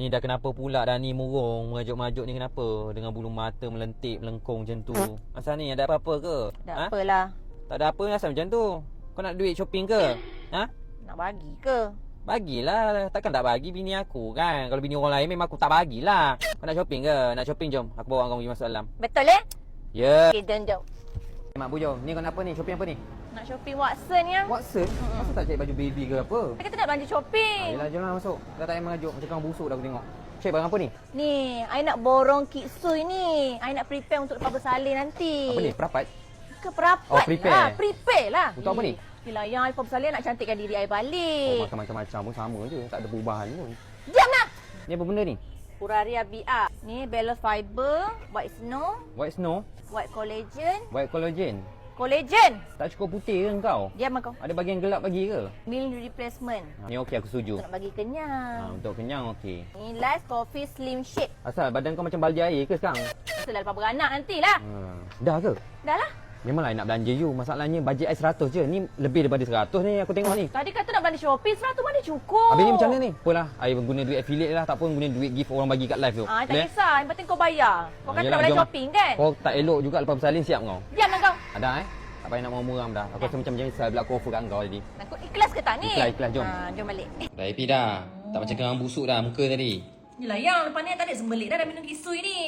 ni dah kenapa pula dah ni murung Merajuk-merajuk ni kenapa? Dengan bulu mata melentik melengkung macam tu. Asal ni ada apa-apa ke? Tak ha? apalah. Tak ada apa asal macam tu? Kau nak duit shopping ke? Ha? Nak bagi ke? Bagilah. Takkan tak bagi bini aku kan? Kalau bini orang lain memang aku tak bagilah. Kau nak shopping ke? Nak shopping jom. Aku bawa kau pergi masuk dalam. Betul eh? Ya. Okay, jom jom. yeah. Mak Bu jom. Ni kau nak apa ni? Shopping apa ni Nak shopping Watson ya? Watson Masa tak cari baju baby ke apa Saya kata nak belanja shopping. Yelah jom lah masuk Dah tak payah mengajuk Macam kau busuk dah aku tengok Cek barang apa ni Ni, I nak borong Kitsui ni. I nak prepare untuk lepas bersalin nanti. Apa ni Perapat Ke perapat Oh, prepare. lah. Prepare lah. Untuk apa ni? Yelah, yang I lepas bersalin nak cantikkan diri I Oh balik. makan macam-macam pun sama je Tak ada perubahan pun Diam lah! Ni apa benda ni Puraria BR. Ni Bella Fiber, White Snow, White snow White Collagen. White collagen Collagen! Tak cukup putih ke kau Diam kau. Ada bagian gelap bagi ke Meal replacement. ha, Ni okey aku setuju Untuk nak bagi ha, kenyang. Untuk kenyang okey Ni Life Coffee Slim Shake. Asal badan kau macam baldi air ke sekarang Setelah lepas beranak nantilah. ha. Dah ke Dah lah. Memanglah nak belanja you Masalahnya bajet I 100 je Ni lebih daripada 100 ni aku tengok ni Tadi kata nak belanja shopping, seratus mana cukup. Habis ni macam mana ni? Apalah, I guna duit affiliate lah. Tak pun guna duit gift orang bagi kat live tu. Ah, tak Boleh? kisah. Yang penting kau bayar. Kau kata yelah, nak belanja shopping kan? Kau tak elok juga lepas bersalin siap kau. Ada eh? Tak payah nak muram dah. Aku rasa macam menyesal bila aku offer kat kau tadi. Nak kau ikhlas ke tak ni? Ikhlas, ikhlas, jom. Ah, jom balik. Dah happy dah. Tak macam kerang busuk dah muka tadi. Yelah yang lepas ni tak ada sembelit dah dah minum kisui ni.